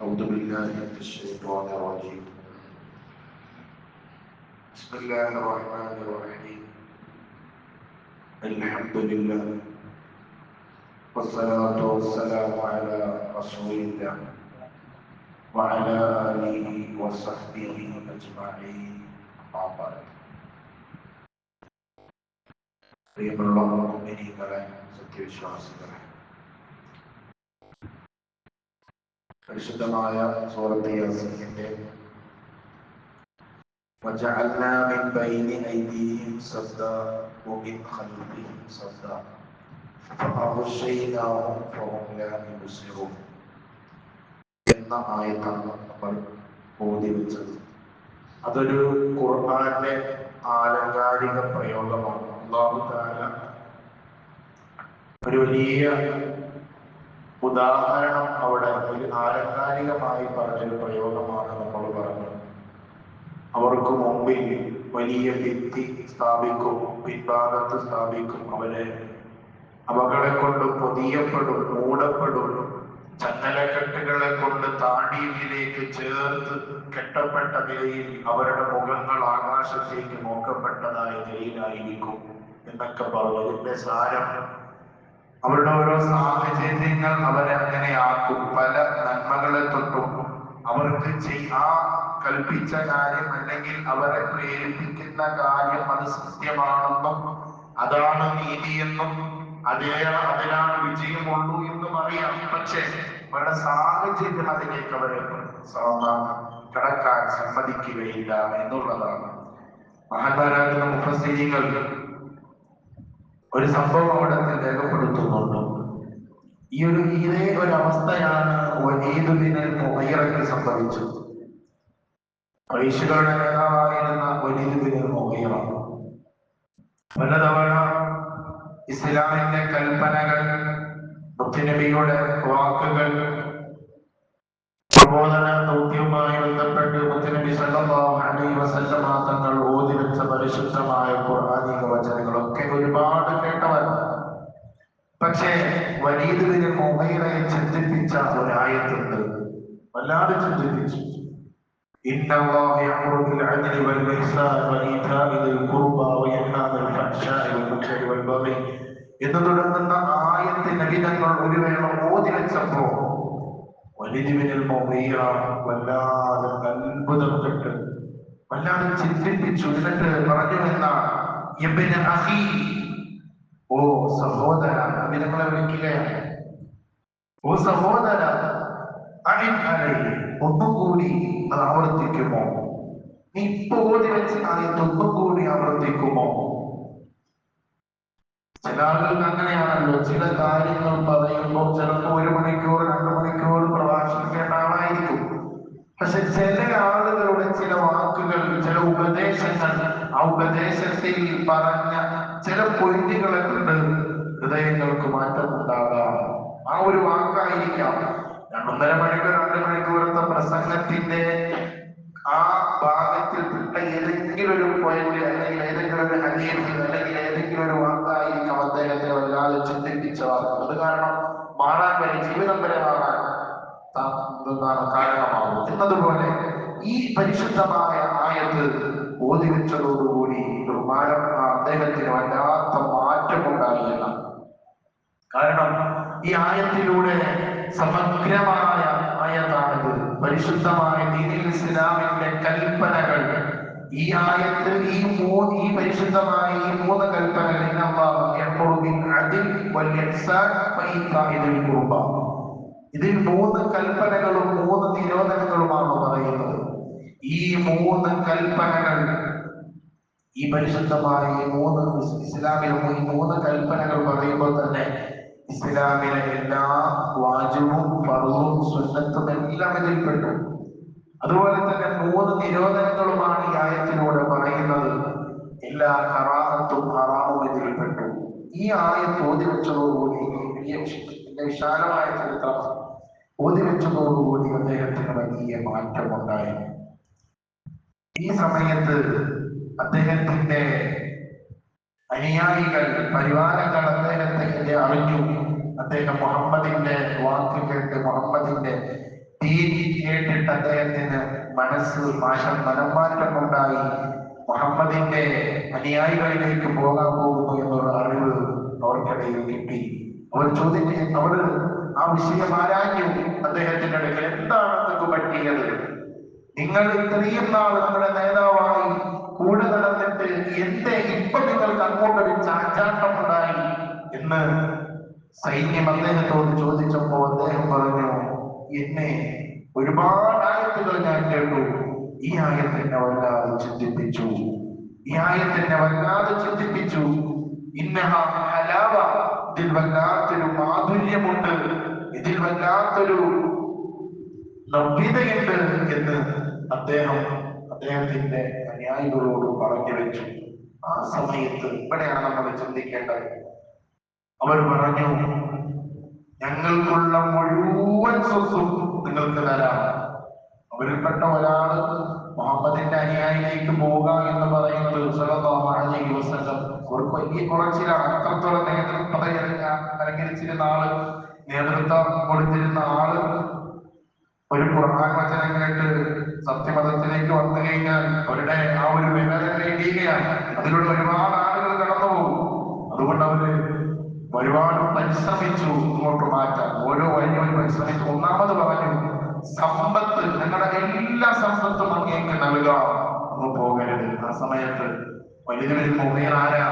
أعوذ بالله من الشيطان الرجيم بسم الله الرحمن الرحيم الحمد لله والصلاة والسلام على رسول الله وعلى آله وصحبه أجمعين أما بعد പ്രിയമുള്ള മുഅ്മിനീങ്ങളെ സത്യവിശ്വാസികളെ പരിശുദ്ധമായ സൂറത്ത് യാസീനിന്റെ وجعلنا من بين أيديهم سدا ومن خلفهم سدا فأغشيناهم فهم لا يبصرون എന്ന ആയത്താണ് നമ്മൾ ഓതി വെച്ചത് അതൊരു ഖുർആന്റെ ആലങ്കാരിക പ്രയോഗമാണ് അള്ളാഹു താല ഒരു വലിയ ഉദാഹരണം അവിടെ ഒരു ആലങ്കാരികമായി പറഞ്ഞൊരു പ്രയോഗമാണ് നമ്മൾ പറഞ്ഞത്. അവർക്ക് മുമ്പിൽ വലിയ ഭിത്തി സ്ഥാപിക്കും പിൻഭാഗത്ത് സ്ഥാപിക്കും അവരെ. അവകളെ കൊണ്ട് പൊതിയപ്പെടും മൂടപ്പെടും. ചന്നലക്കെട്ടുകളെ കൊണ്ട് താടിയിലേക്ക് ചേർത്ത് കെട്ടപ്പെട്ട നിലയിൽ അവരുടെ മുഖങ്ങൾ ആകാശത്തേക്ക് നോക്കപ്പെട്ടതായ നിലയിലായിരിക്കും എന്നൊക്കെ പറഞ്ഞു ഇതിന്റെ സാരം അവരുടെ ഓരോ സാഹചര്യങ്ങൾ അവരെ അങ്ങനെയാക്കും. പല നന്മകളെ തൊട്ടും അവർക്ക് ചെയ്യാ കൽപ്പിച്ച കാര്യം അല്ലെങ്കിൽ അവരെ പ്രേരിപ്പിക്കുന്ന കാര്യം അത് സത്യമാണെന്നും അതാണ് നീതിയെന്നും അതേ അതിനാണ് വിജയമുള്ളൂ എന്നും അറിയാം. പക്ഷേ അവരുടെ സാഹചര്യം അതിലേക്ക് അവരെ കടക്കാൻ സമ്മതിക്കുകയില്ല എന്നുള്ളതാണ്. മഹാന്മാരാകുന്ന മുഫസ്സീങ്ങൾ ഒരു സംഭവം അവിടെ രേഖപ്പെടുത്തുന്നുണ്ട്. ഈ ഒരു ഇതേ ഒരു അവസ്ഥയാണ് വലീദുബിന് മൊഹൈറയ്ക്ക് സംഭവിച്ചത്. പരീക്ഷകളുടെ നേതാവായിരുന്ന വലീദുബിന് മൊഹൈറ പലതവണ ഇസ്ലാമിന്റെ കൽപ്പനകൾ മുത്തുനബിയുടെ വാക്കുകൾ ദൗത്യവുമായി ബന്ധപ്പെട്ട് മുത്തുനബി സല്ലല്ലാഹു അലൈഹി വസല്ലമ തങ്ങൾ ഓതി വെച്ച പരിശുദ്ധമായ ഖുർആനിക വചനങ്ങളൊക്കെ ഒരുപാട് കേട്ടവർ പക്ഷേ വലീദ് ബിൻ മുഹൈറയെ ചിന്തിപ്പിച്ച ഒരായത്തുണ്ട് വല്ലാതെ ചിന്തിപ്പിച്ചു إن الله يأمر بالعدل والإحسان وإيتاء ذي القربى وينهى عن الفحشاء والمنكر والبغي എന്ന് തുടങ്ങുന്ന ആയത്ത് നബിതങ്ങൾ ഒരു വേള ഓതി വെച്ചപ്പോ മൊബീറ വല്ലാതെ അത്ഭുതപ്പെട്ട് വല്ലാതെ ചിന്തിപ്പിച്ചു എന്നിട്ട് പറഞ്ഞു എന്നാണ് എബിന് അഹി ഓ സഹോദര നബിതങ്ങളെ വിളിക്കുകയാണ് ഓ സഹോദര ഒന്നുകൂടി അത് ആവർത്തിക്കുമോ? നീ ഇപ്പൊ ഓടി വെച്ച് ആയത്ത് ഒന്നുകൂടി ആവർത്തിക്കുമോ? ചില ആളുകൾക്ക് അങ്ങനെയാണല്ലോ. ചില കാര്യങ്ങൾ പറയുമ്പോൾ ചിലപ്പോൾ ഒരു മണിക്കൂർ പ്രഭാഷിക്കേണ്ട ആളായിരിക്കും പക്ഷെ ചില ആളുകളുടെ ചില വാക്കുകൾ ചില ഉപദേശങ്ങൾ ആ ഉപദേശത്തിൽ പറഞ്ഞ ചില പൊയിന്റുകളെ കൊണ്ട് ഹൃദയങ്ങൾക്ക് മാറ്റമുണ്ടാകാം ആ ഒരു വാക്കായിരിക്കാം രണ്ടൊന്നര മണിക്കൂർ രണ്ട് മണിക്കൂറത്തെ പ്രസംഗത്തിന്റെ ആ ഭാഗത്തിൽ പെട്ട ഒരു പോയിന്റ് അല്ലെങ്കിൽ ഏതെങ്കിലും ഒരു ഹദീസ് അല്ലെങ്കിൽ ഏതെങ്കിലും ഒരു വാക്കായിരിക്കും അദ്ദേഹത്തെ വല്ലാതെ ചിന്തിപ്പിച്ച വാക്ക്. അത് കാരണം മാറാൻ വരെ ജീവിതം വരെ മാറാൻ കാരണമാകും. എന്നതുപോലെ ഈ പരിശുദ്ധമായ ആയത്ത് ഓതി വെച്ചതോടുകൂടി ബഹുമാനം അദ്ദേഹത്തിന് വല്ലാത്ത മാറ്റമുണ്ടാകില്ല കാരണം ഈ ആയത്തിലൂടെ സമഗ്രമായ ആയത്താണിത് പരിശുദ്ധമായ ദീനിൽ ഇസ്ലാമിന്റെ കൽപ്പനകൾ ഈ ആയത്ത് ഈ മൂന്ന് ഈ പരിശുദ്ധമായ ഈ മൂന്ന് കൽപ്പനകൾ ഇതിൽ മൂന്ന് കൽപ്പനകളും മൂന്ന് നിരോധനങ്ങളുമാണ് പറയുന്നത്? ഈ മൂന്ന് കൽപ്പനകൾ ഈ പരിശുദ്ധമായ ഈ മൂന്ന് ഇസ്ലാമിലെ ഈ മൂന്ന് കൽപ്പനകൾ പറയുമ്പോൾ തന്നെ ഇസ്ലാമിലെ എല്ലാ വാചവും ഫറുവും സുന്നത്തും എല്ലാം ഇതിൽപ്പെട്ടു. അതുപോലെ തന്നെ മൂന്ന് നിരോധനങ്ങളുമാണ് ഈ ആയത്തിലൂടെ പറയുന്നത്. എല്ലാ ഹറാമത്തും ഹറാമും ഇതിൽപ്പെട്ടു. ഈ ആയത്ത് ഓതി വെച്ചതോടുകൂടി വലിയ വിശാലമായ ചരിത്രം ഓതി വെച്ചതോടുകൂടി അദ്ദേഹത്തിന് വലിയ മാറ്റമുണ്ടായി. ഈ സമയത്ത് അദ്ദേഹത്തിന്റെ അനുയായികൾ പരിവാരങ്ങൾ അദ്ദേഹത്തെ അറിഞ്ഞു. അദ്ദേഹം മുഹമ്മദിന്റെ വാക്ക് കേട്ട് മുഹമ്മദിന്റെ ദീൻ അദ്ദേഹത്തിന് മനസ്സ് മാഷം മനംമാറ്റം ഉണ്ടായി മുഹമ്മദിന്റെ അനുയായികളിലേക്ക് പോകാൻ പോകുന്നു എന്നുള്ള അറിവ് അവർക്കിടയിൽ കിട്ടി. അവർ ചോദിച്ചു അവർ ആ വിഷയം ആരാഞ്ഞു? അദ്ദേഹത്തിന്റെ അടുക്കൽ എന്താണ് നിങ്ങൾക്ക് പറ്റിയത്? നിങ്ങൾ ഇത്രയും നാൾ നമ്മുടെ നേതാവായി കൂടെ നടന്നിട്ട് എന്റെ ഇപ്പൊ നിങ്ങൾക്ക് അങ്ങോട്ടൊരു ചാച്ചാട്ടം ഉണ്ടായി? എന്ന് സൈന്യം അദ്ദേഹത്തോട് ചോദിച്ചപ്പോ അദ്ദേഹം പറഞ്ഞു എന്നെ ഒരുപാട് ആയത്തുകൾ ഞാൻ കേട്ടു. ഈ ആയത്ത് എന്നെ വല്ലാതെ ചിന്തിപ്പിച്ചു. ഈ ആയത്ത് എന്നെ വല്ലാതെ ചിന്തിപ്പിച്ചു. ഇന്നഹ ഹലാവ. ഇതിൽ വല്ലാത്തൊരു മാധുര്യമുണ്ട്. ഇതിൽ വല്ലാത്തൊരു നവ്യതയുണ്ട് എന്ന് അദ്ദേഹം അദ്ദേഹത്തിന്റെ അനുയായികളോട് പറഞ്ഞു വെച്ചു. ആ സമയത്ത് ഇവിടെയാണ് നമ്മൾ ചിന്തിക്കേണ്ടത്. അവർ പറഞ്ഞു ഞങ്ങൾക്കുള്ള മുഴുവൻ സ്വത്തും നിങ്ങൾക്ക് തരാം അവരിൽപ്പെട്ട ഒരാൾ മുഹമ്മദിന്റെ അനുയായിലേക്ക് പോവുക എന്ന് പറയുന്നത് സല്ലല്ലാഹു അലൈഹി അവർക്ക് വലിയ കുറച്ചിലാണ്. അത്രത്തോളം നേതൃത്വം അലങ്കരിച്ചിരുന്ന ആൾ നേതൃത്വം കൊടുത്തിരുന്ന ആൾ ഒരു ഖുർആൻ കേട്ട് സത്യമതത്തിലേക്ക് വന്നു കഴിഞ്ഞാൽ അവരുടെ ആ ഒരു വിവരം നേടിയുകയാണ് അതിലുള്ള ഒരുപാട് ആളുകൾ കടന്നു പോകും അതുകൊണ്ട് അവർ ഒരുപാട് പരിശ്രമിച്ചു ഇങ്ങോട്ട് മാറ്റാൻ. ഓരോ വഴിയും പരിശ്രമിച്ചു. ഒന്നാമത് പറഞ്ഞു സമ്പത്ത് ഞങ്ങളുടെ എല്ലാ സമ്പത്തും അങ്ങേക്ക് നൽകുക ഒന്ന് പോകരുത്. ആ സമയത്ത് വലിയ മുഖേന ആരാ?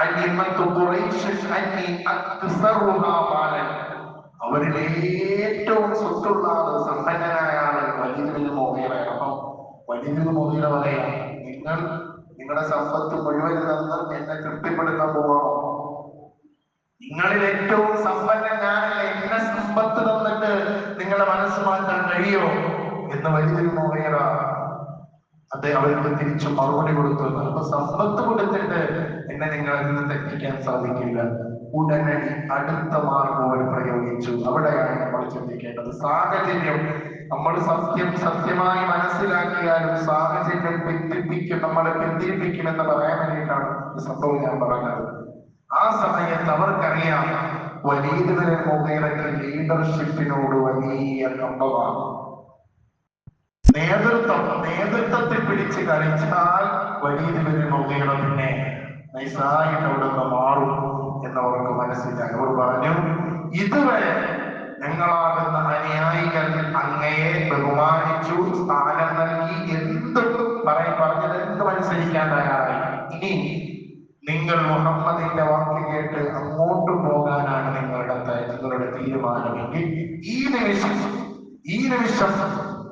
അലിമത്തു ഖുറൈശ് അന്നി അക്സറുഹാ മാലൻ. അവരിൽ ഏറ്റവും സ്വത്തുള്ള ആൾ സമ്പന്നനായ ആൾ അപ്പം വലിയ മോഹിയുടെ പറയാം നിങ്ങൾ നിങ്ങളുടെ സമ്പത്ത് മുഴുവൻ തന്ന് എന്നെ തൃപ്തിപ്പെടുത്താൻ പോവാമോ നിങ്ങളിൽ ഏറ്റവും സമ്പന്നൻ ഞാനല്ല എന്നെ സമ്പത്ത് തന്നിട്ട് നിങ്ങളെ മനസ്സ് മാറ്റാൻ കഴിയോ എന്ന് വലിയൊരു മോഹയറ അദ്ദേഹം അവർക്ക് തിരിച്ചു മറുപടി കൊടുത്തു. അപ്പൊ സമ്പത്ത് കൊടുത്തിട്ട് എന്നെ നിങ്ങളിൽ നിന്ന് തെറ്റിക്കാൻ സാധിക്കില്ല. ഉടനെ അടുത്ത മാർഗം അവർ പ്രയോഗിച്ചു. അവിടെയാണ് നമ്മൾ ചിന്തിക്കേണ്ടത്. സാഹചര്യം നമ്മൾ സത്യം സത്യമായി മനസ്സിലാക്കിയാലും സാഹചര്യം പിന്തിപ്പിക്കും നമ്മളെ പിന്തിരിപ്പിക്കും എന്ന് പറയാൻ വേണ്ടിയിട്ടാണ് ഈ സംഭവം ഞാൻ പറഞ്ഞത്. ആ സമയത്ത് അവർക്കറിയാം വലിയ മുഖേനക്ക് ലീഡർഷിപ്പിനോട് വലിയ കമ്പമാണ് നേതൃത്വം നേതൃത്വത്തെ പിടിച്ച് കളിച്ചാൽ വലിയ മുഖേന പിന്നെ. നൈസായിട്ട് അവിടെ നിന്ന് മാറും എന്നവർക്ക് മനസ്സിലായി. അവർ പറഞ്ഞു ഇതുവരെ ഞങ്ങളാകുന്ന അനുയായികൾ അങ്ങയെ ബഹുമാനിച്ചു സ്ഥാനം നൽകി എന്ത് പറയും പറഞ്ഞത് എന്ത് മനസ്സരിക്കാൻ തയ്യാറായി. ഇനി നിങ്ങൾ മുഹമ്മദിന്റെ വാക്ക് കേട്ട് അങ്ങോട്ട് പോകാനാണ് നിങ്ങളുടെ നിങ്ങളുടെ തീരുമാനമെങ്കിൽ ഈ നിമിഷം ഈ നിമിഷം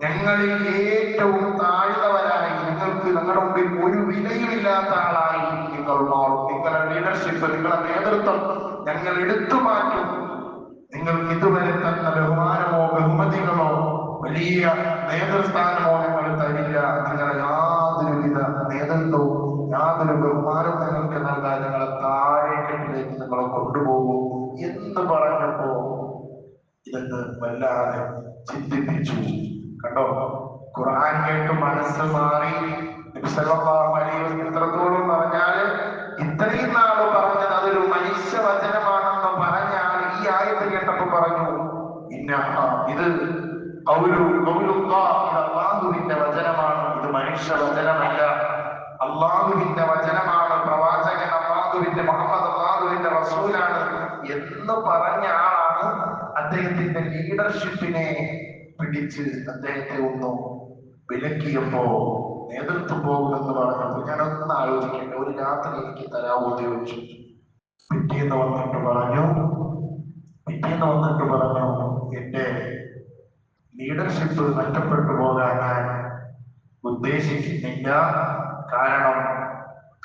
ഞങ്ങളിൽ ഏറ്റവും താഴ്ന്നവരായി നിങ്ങൾക്ക് നിങ്ങളുടെ മുമ്പിൽ ഒരു വിലയുമില്ലാത്ത ആളായി നിങ്ങൾ മാറും നിങ്ങളുടെ ലീഡർഷിപ്പ് നിങ്ങളുടെ നേതൃത്വം ഞങ്ങൾ എടുത്തു മാറ്റും. നിങ്ങൾക്ക് ഇതുവരെ തന്ന ബഹുമാനമോ ബഹുമതികളോ വലിയ നേതൃസ്ഥാനമോ ഞങ്ങൾ തരില്ല. നിങ്ങളെ യാതൊരുവിധ നേതൃത്വവും യാതൊരു ബഹുമാനവും നിങ്ങൾക്ക് നൽകാൻ നിങ്ങളെ താഴേക്കെട്ടിലേക്ക് നിങ്ങളെ കൊണ്ടുപോകും. എന്ന് പറഞ്ഞപ്പോ ഇതെന്ന് വല്ലാതെ ചിന്തിപ്പിച്ചു. കണ്ടോ? ഖുർആൻ കേട്ട് മനസ്സ് മാറി എത്രത്തോളം പറഞ്ഞാൽ ഇത്രയും നാൾ പറഞ്ഞത് അതൊരു മനുഷ്യ വചനമാണെന്ന് പറഞ്ഞാൽ ഈ ആയത്ത് കേട്ടപ്പോ പറഞ്ഞു ഇന്ന ഇത് അല്ലാഹുവിന്റെ വചനമാണ്. ഇത് മനുഷ്യ വചനമല്ല അള്ളാഹുവിന്റെ വചനമാണ്. പ്രവാചകൻ അള്ളാഹുവിന്റെ മുഹമ്മദ് അള്ളാഹുവിന്റെ റസൂലാണ്. എന്ന് പറഞ്ഞ ആളാണ് അദ്ദേഹത്തിന്റെ ലീഡർഷിപ്പിനെ പിടിച്ച് അദ്ദേഹത്തെ ഒന്ന് വിലക്കിയപ്പോ നേതൃത്വം പോകുമെന്ന് പറഞ്ഞപ്പോൾ ഞാൻ ഒന്ന് ആലോചിക്കട്ടെ. ഒരു രാത്രി എനിക്ക് തരാവോ ചോദിച്ചു പിറ്റേന്ന് വന്നിട്ട് പറഞ്ഞു പിറ്റേന്ന് വന്നിട്ട് പറഞ്ഞു എന്റെ ലീഡർഷിപ്പ് നഷ്ടപ്പെട്ടു പോകാൻ ഞാൻ ഉദ്ദേശിക്കുന്നില്ല. കാരണം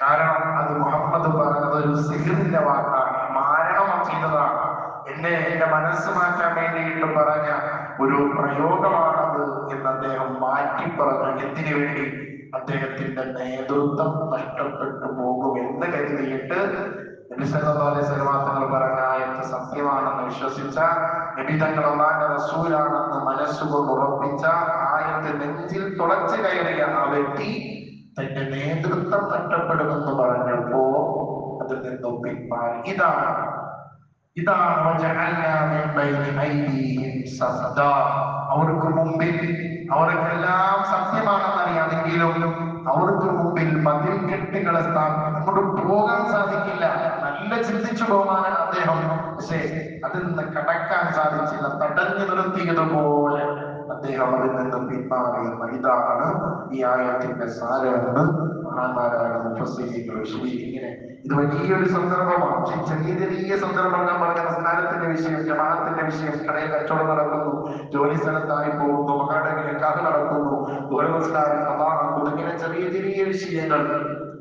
കാരണം അത് മുഹമ്മദ് പറഞ്ഞത് ഒരു സിഹിറിന്റെ വാക്കാണ്. മാരണം ചെയ്തതാണ്. എന്നെ എന്റെ മനസ്സ് മാറ്റാൻ വേണ്ടിയിട്ട് പറഞ്ഞ ഒരു പ്രയോഗമാണത് എന്ന് അദ്ദേഹം മാറ്റി പറഞ്ഞു. എന്തിനു വേണ്ടി? അദ്ദേഹത്തിന്റെ നേതൃത്വം നഷ്ടപ്പെട്ടു പോകും എന്ന് കരുതിയിട്ട് നബി സല്ലല്ലാഹു അലൈഹി വസല്ലം തങ്ങൾ പറഞ്ഞ ആയത്ത് സത്യമാണെന്ന് വിശ്വസിച്ച നബി തങ്ങൾ അള്ളാന്റെ റസൂലാണെന്ന് മനസ്സുകൊണ്ട് ഉറപ്പിച്ച ആയത്ത് നെഞ്ചിൽ തുളച്ചു കയറിയ ആ വ്യക്തി തന്റെ നേതൃത്വം നഷ്ടപ്പെടുമെന്ന് പറഞ്ഞപ്പോ അതിൽ നിന്നും പിന്മാറി ഇതാണ് സദ്ദാ. അവർക്ക് മുമ്പിൽ അവർക്കെല്ലാം സത്യമാണെന്നറിയാമെങ്കിലും അവർക്ക് മുമ്പിൽ മതിൽ കെട്ടുകളെ അങ്ങോട്ട് പോകാൻ സാധിക്കില്ല. നല്ല ചിന്തിച്ചു പോകാൻ അദ്ദേഹം. പക്ഷേ അതിൽ നിന്ന് കടക്കാൻ സാധിച്ചില്ല. തടഞ്ഞു നിർത്തിയതുപോലെ അദ്ദേഹം അതിൽ നിന്ന് പിന്മാറിയെന്ന് ഇതാണ് ഈ ആയത്തിന്റെ സാരമെന്ന് മഹാന്മാരായ ഇങ്ങനെ. ഇത് വലിയൊരു സന്ദർഭമാണ്. പക്ഷെ ചെറിയ ചെറിയ സന്ദർഭങ്ങൾ പറഞ്ഞ സംസ്കാരത്തിന്റെ വിഷയം ജമാഅത്തിന്റെ വിഷയം കടയിൽ കച്ചവടം നടക്കുന്നു ജോലി സ്ഥലത്തായി പോകുന്നു കഥ നടക്കുന്നു ദൂരനമസ്കാരം സമാഹം ഇങ്ങനെ ചെറിയ ചെറിയ വിഷയങ്ങൾ.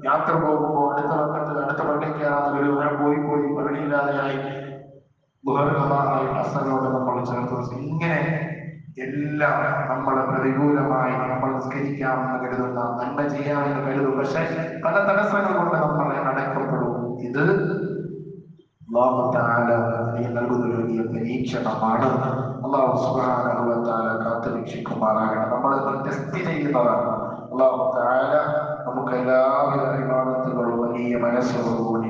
യാത്ര പോകുമ്പോൾ അടുത്ത അടുത്ത പള്ളി കയറാതെ ഒരു പോയി പോയി പള്ളിയില്ലാതെയായി ബഹുമാനായി അസനോട് നമ്മൾ ചേർത്ത് ഇങ്ങനെ എല്ലാം നമ്മളെ പ്രതികൂലമായി നമ്മൾ നിസ്കരിക്കാമെന്ന് കരുതുന്ന നന്മ ചെയ്യാമെന്ന് കരുതും. പക്ഷെ പല തടസ്സങ്ങൾ കൊണ്ട് നമ്മൾ അടയ്ക്കപ്പെടും. ഇത് അള്ളാഹു താല നീ നൽകുന്ന വലിയ പരീക്ഷണമാണ്. അള്ളാഹു തആല കാത്തു രക്ഷിക്കുമാറാകണം. നമ്മൾ ടെസ്റ്റ് ചെയ്യുന്നതാണ്. അള്ളാഹു താല നമുക്ക് എല്ലാവിധ വിവാദത്തുകളും വലിയ മനസ്സോടുകൂടി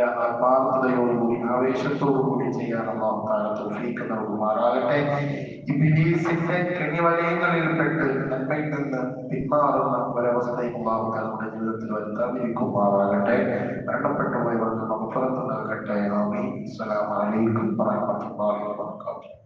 എല്ലാ ആത്മാർത്ഥതയോടുകൂടി ആവേശത്തോടുകൂടി ചെയ്യാൻ അള്ളാഹു താഴെ തോഫീക്ക് കെണിവലയങ്ങളിൽപ്പെട്ട് നന്മയിൽ നിന്ന് പിന്മാറുന്ന ഒരവസ്ഥയും അള്ളാഹു നമ്മുടെ ജീവിതത്തിൽ വരുത്താതിരിക്കുമാറാകട്ടെ മരണപ്പെട്ടുപോയവർക്ക് മഫറത്ത് നൽകട്ടെ. ആമീൻ. അലൈക്കും വറഹ്മത്തുള്ളാഹി വബറകാതുഹു.